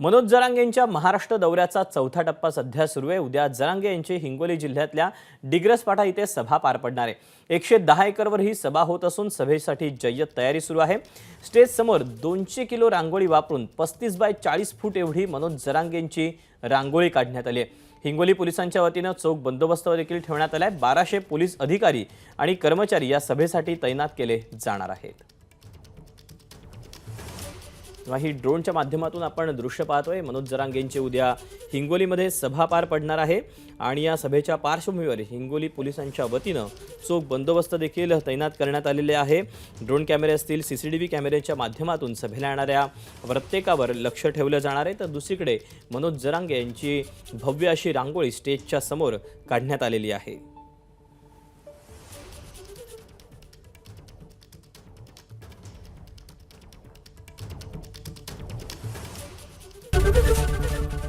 मनोज जरांगे यांच्या महाराष्ट्र दौऱ्याचा चौथा टप्पा सध्या सुरू आहे. उद्या जरांगे यांची हिंगोली जिल्ह्यातल्या डिग्रसपाटा इथे सभा पार पडणार आहे. एकशे दहा एकरवर ही सभा होत असून सभेसाठी जय्यत तयारी सुरू आहे. स्टेज समोर दोनशे किलो रांगोळी वापरून पस्तीस बाय चाळीस फूट एवढी मनोज जरांगेंची रांगोळी काढण्यात आली आहे. हिंगोली पोलिसांच्या वतीनं चोख बंदोबस्त देखील ठेवण्यात आलाय. बाराशे पोलीस अधिकारी आणि कर्मचारी या सभेसाठी तैनात केले जाणार आहेत. तेव्हा ही ड्रोनच्या माध्यमातून आपण दृश्य पाहतोय. मनोज जरांगेंची उद्या हिंगोलीमध्ये सभा पार पडणार आहे. आणि या सभेच्या पार्श्वभूमीवर हिंगोली पोलिसांच्या वतीनं चोख बंदोबस्त देखील तैनात करण्यात आलेले आहे. ड्रोन कॅमेरे असतील सी सी टी व्ही कॅमेऱ्याच्या माध्यमातून सभेला येणाऱ्या प्रत्येकावर लक्ष ठेवलं जाणार आहे. तर दुसरीकडे मनोज जरांगे यांची भव्य अशी रांगोळी स्टेजच्या समोर काढण्यात आलेली आहे.